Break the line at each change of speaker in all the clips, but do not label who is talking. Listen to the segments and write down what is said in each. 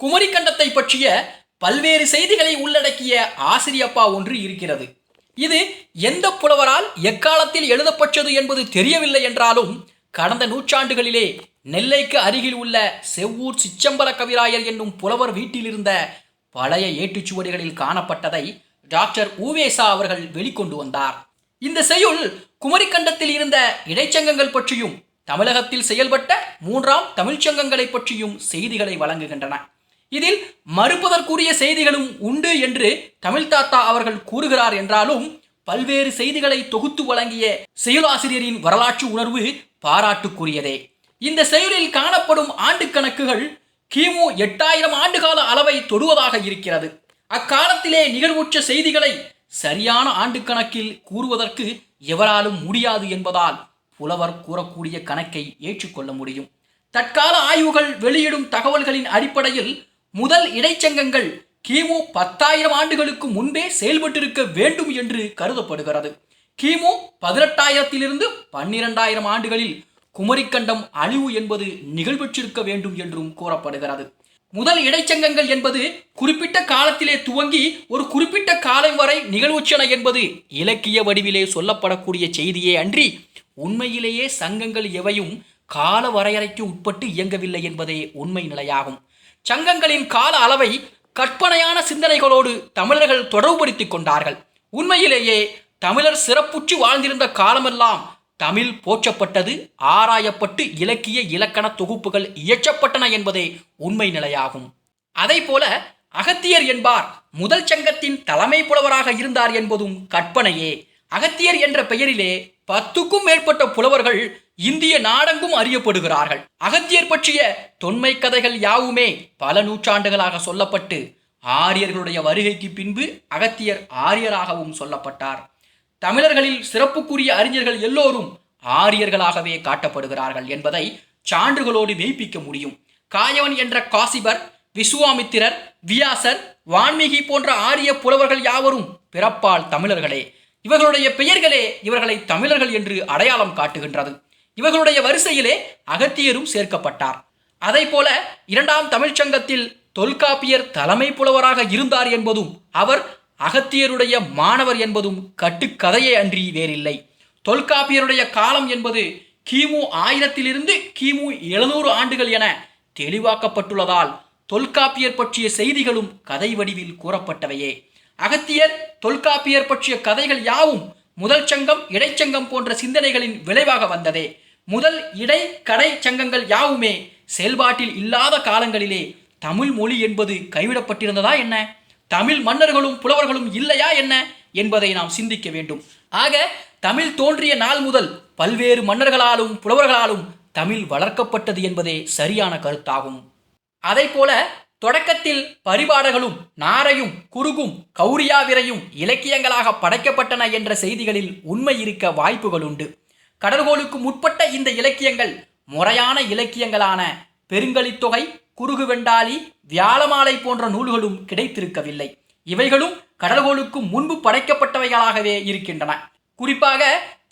குமரிக்கண்டத்தை பற்றிய பல்வேறு செய்திகளை உள்ளடக்கிய ஆசிரியப்பா ஒன்று இருக்கிறது. இது எந்த புலவரால் எக்காலத்தில் எழுதப்பட்டது என்பது தெரியவில்லை என்றாலும் கடந்த நூற்றாண்டுகளிலே நெல்லைக்கு அருகில் உள்ள செவ்வூர் சிச்சம்பல கவிராயர் என்னும் புலவர் வீட்டிலிருந்த பழைய ஏட்டுச்சுவடிகளில் காணப்பட்டதை டாக்டர் ஊவேசா அவர்கள் வெளிக்கொண்டு வந்தார். இந்த செய்யுள் குமரிக்கண்டத்தில் இருந்த இடைச்சங்கங்கள் பற்றியும் தமிழகத்தில் செயல்பட்ட மூன்றாம் தமிழ்ச்சங்கங்களை பற்றியும் செய்திகளை வழங்குகின்றன. இதில் மறுப்பதற்குரிய செய்திகளும் உண்டு என்று தமிழ் தாத்தா அவர்கள் கூறுகிறார் என்றாலும் பல்வேறு செய்திகளை தொகுத்து வழங்கிய செயலாசிரியரின் வரலாற்று உணர்வு பாராட்டுக்குரியதே. இந்த செயலில் காணப்படும் ஆண்டு கணக்குகள் கிமு எட்டாயிரம் ஆண்டுகால அளவை தொடுவதாக இருக்கிறது. அக்காலத்திலே நிகழ்வுற்ற செய்திகளை சரியான ஆண்டு கணக்கில் கூறுவதற்கு எவராலும் முடியாது என்பதால் புலவர் கூறக்கூடிய கணக்கை ஏற்றுக்கொள்ள முடியும். தற்கால ஆய்வுகள் வெளியிடும் தகவல்களின் அடிப்படையில் முதல் இடைச்சங்கங்கள் கிமு பத்தாயிரம் ஆண்டுகளுக்கு முன்பே செயல்பட்டிருக்க வேண்டும் என்று கருதப்படுகிறது. கிமு பதினெட்டாயிரத்திலிருந்து பன்னிரெண்டாயிரம் ஆண்டுகளில் குமரிக்கண்டம் அழிவு என்பது நிகழ்வுற்றிருக்க வேண்டும் என்றும் கூறப்படுகிறது. முதல் இடைச்சங்கங்கள் என்பது குறிப்பிட்ட காலத்திலே துவங்கி ஒரு குறிப்பிட்ட காலம் வரை நிகழ்வுச்சன என்பது இலக்கிய வடிவிலே சொல்லப்படக்கூடிய செய்தியே அன்றி உண்மையிலேயே சங்கங்கள் எவையும் கால வரையறைக்கு உட்பட்டு இயங்கவில்லை என்பதே உண்மை நிலையாகும். சங்கங்களின் கால அளவை கற்பனையான சிந்தனைகளோடு தமிழர்கள் தொடர்புபடுத்திக் கொண்டார்கள். உண்மையிலேயே தமிழர் சிறப்புற்று வாழ்ந்திருந்த காலமெல்லாம் தமிழ் போற்றப்பட்டது ஆராயப்பட்டு இலக்கிய இலக்கண தொகுப்புகள் இயற்றப்பட்டன என்பதே உண்மை நிலையாகும். அதை போல அகத்தியர் என்பார் முதல் சங்கத்தின் தலைமை புலவராக இருந்தார் என்பதும் கற்பனையே. அகத்தியர் என்ற பெயரிலே பத்துக்கும் மேற்பட்ட புலவர்கள் இந்திய நாடெங்கும் அறியப்படுகிறார்கள். அகத்தியர் பற்றிய தொன்மை கதைகள் யாவுமே பல நூற்றாண்டுகளாக சொல்லப்பட்டு ஆரியர்களுடைய வருகைக்கு பின்பு அகத்தியர் ஆரியராகவும் சொல்லப்பட்டார். தமிழர்களில் சிறப்புக்குரிய அறிஞர்கள் எல்லோரும் ஆரியர்களாகவே காட்டப்படுகிறார்கள் என்பதை சான்றுகளோடு மெய்ப்பிக்க முடியும். காயவன் என்ற காசிபர் விசுவாமித்திரர் வியாசர் வான்மீகி போன்ற ஆரிய புலவர்கள் யாவரும் பிறப்பால் தமிழர்களே. இவர்களுடைய பெயர்களே இவர்களை தமிழர்கள் என்று அடையாளம் காட்டுகின்றது. இவர்களுடைய வரிசையிலே அகத்தியரும் சேர்க்கப்பட்டார். அதை போல இரண்டாம் தமிழ்ச்சங்கத்தில் தொல்காப்பியர் தலைமை புலவராக இருந்தார் என்பதும் அவர் அகத்தியருடைய மாணவர் என்பதும் கட்டுக்கதையே அன்றி வேறில்லை. தொல்காப்பியருடைய காலம் என்பது கிமு ஆயிரத்திலிருந்து கிமு எழுநூறு ஆண்டுகள் என தெளிவாக்கப்பட்டுள்ளதால் தொல்காப்பியர் பற்றிய செய்திகளும் கதை வடிவில் கூறப்பட்டவையே. அகத்தியர் தொல்காப்பியர் பற்றிய கதைகள் யாவும் முதல் சங்கம் இடைச்சங்கம் போன்ற சிந்தனைகளின் விளைவாக வந்ததே. முதல் இடை கடை சங்கங்கள் யாவுமே செயல்பாட்டில் இல்லாத காலங்களிலே தமிழ் மொழி என்பது கைவிடப்பட்டிருந்ததா என்ன? தமிழ் மன்னர்களும் புலவர்களும் இல்லையா என்ன என்பதை நாம் சிந்திக்க வேண்டும். ஆக தமிழ் தோன்றிய நாள் முதல் பல்வேறு மன்னர்களாலும் புலவர்களாலும் தமிழ் வளர்க்கப்பட்டது என்பதே சரியான கருத்தாகும். அதை போல தொடக்கத்தில் பரிபாடகளும் நாரையும் குறுகும் கௌரியாவிரையும் இலக்கியங்களாக படைக்கப்பட்டன என்ற செய்திகளில் உண்மை இருக்க வாய்ப்புகள் உண்டு கடற்கோளுக்கு முற்பட்ட இந்த இலக்கியங்கள் முறையான இலக்கியங்களான பெருங்கலித்தொகை குறுகு வெண்டாளி வியாழமாலை போன்ற நூல்களும் கிடைத்திருக்கவில்லை. இவைகளும் கடல்கோளுக்கு முன்பு படைக்கப்பட்டவைகளாகவே இருக்கின்றன. குறிப்பாக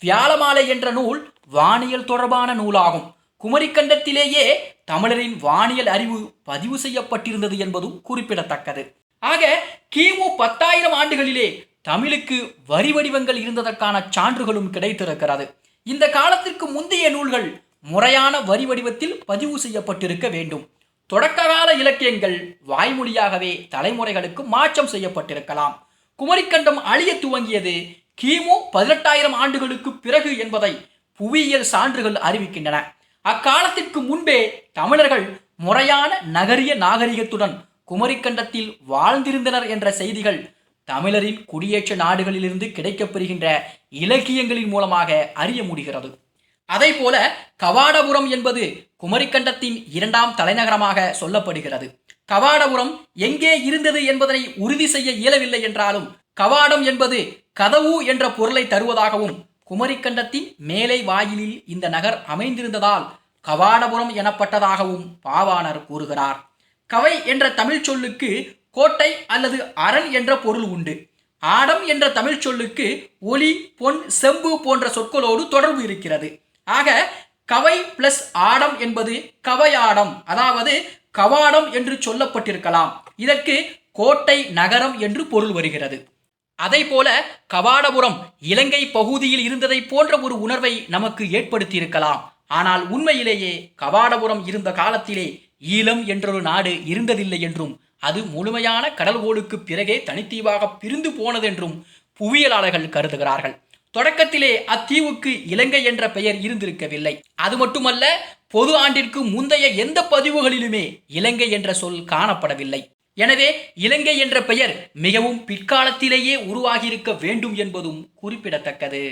வியாழமாலை என்ற நூல் வானியல் தொடர்பான நூலாகும். குமரிக்கண்டத்திலேயே தமிழரின் வானியல் அறிவு பதிவு செய்யப்பட்டிருந்தது என்பதும் குறிப்பிடத்தக்கது. ஆக கிமு பத்தாயிரம் ஆண்டுகளிலே தமிழுக்கு வரி வடிவங்கள் இருந்ததற்கான சான்றுகளும் கிடைத்திருக்கிறது. இந்த காலத்திற்கு முந்தைய நூல்கள் முறையான வரி வடிவத்தில் பதிவு செய்யப்பட்டிருக்க வேண்டும். தொடக்ககால இலக்கியங்கள் வாய்மொழியாகவே தலைமுறைகளுக்கு மாற்றம் செய்யப்பட்டிருக்கலாம். குமரிக்கண்டம் அழிய துவங்கியது கிமு பதினெட்டாயிரம் ஆண்டுகளுக்கு பிறகு என்பதை புவியியல் சான்றுகள் அறிவிக்கின்றன. அக்காலத்திற்கு முன்பே தமிழர்கள் முறையான நகரிய நாகரிகத்துடன் குமரிக்கண்டத்தில் வாழ்ந்திருந்தனர் என்ற செய்திகள் தமிழரின் குடியேற்ற நாடுகளிலிருந்து கிடைக்கப்பெறுகின்ற இலக்கியங்களின் மூலமாக அறிய முடிகிறது. அதை போல கவாடபுரம் என்பது குமரிக்கண்டத்தின் இரண்டாம் தலைநகரமாக சொல்லப்படுகிறது. கவாடபுரம் எங்கே இருந்தது என்பதனை உறுதி செய்ய இயலவில்லை என்றாலும் கவாடம் என்பது கதவு என்ற பொருளை தருவதாகவும் குமரிக்கண்டத்தின் மேலை வாயிலில் இந்த நகர் அமைந்திருந்ததால் கவாடபுரம் எனப்பட்டதாகவும் பாவாணர் கூறுகிறார். கவை என்ற தமிழ் சொல்லுக்கு கோட்டை அல்லது அரண் என்ற பொருள் உண்டு. ஆடம் என்ற தமிழ் சொல்லுக்கு ஒளி பொன் செம்பு போன்ற சொற்களோடு தொடர்பு இருக்கிறது. ஆக கவை பிளஸ் ஆடம் என்பது கவையாடம் அதாவது கவாடம் என்று சொல்லப்பட்டிருக்கலாம். இதற்கு கோட்டை நகரம் என்று பொருள் வருகிறது. அதை போல கவாடபுரம் இலங்கை பகுதியில் இருந்ததை போன்ற ஒரு உணர்வை நமக்கு ஏற்படுத்தியிருக்கலாம். ஆனால் உண்மையிலேயே கவாடபுரம் இருந்த காலத்திலே ஈழம் என்றொரு நாடு இருந்ததில்லை என்றும் அது முழுமையான கடல் ஓடுக்கு பிறகே தனித்தீவாக பிரிந்து போனதென்றும் புவியியலாளர்கள் கருதுகிறார்கள். தொடக்கத்திலே அத்தீவுக்கு இலங்கை என்ற பெயர் இருந்திருக்கவில்லை. அது மட்டுமல்ல பொது ஆண்டிற்கு முந்தைய எந்த பதிவுகளிலுமே இலங்கை என்ற சொல் காணப்படவில்லை. எனவே இலங்கை என்ற பெயர் மிகவும் பிற்காலத்திலேயே உருவாகியிருக்க வேண்டும் என்பதும் குறிப்பிடத்தக்கது.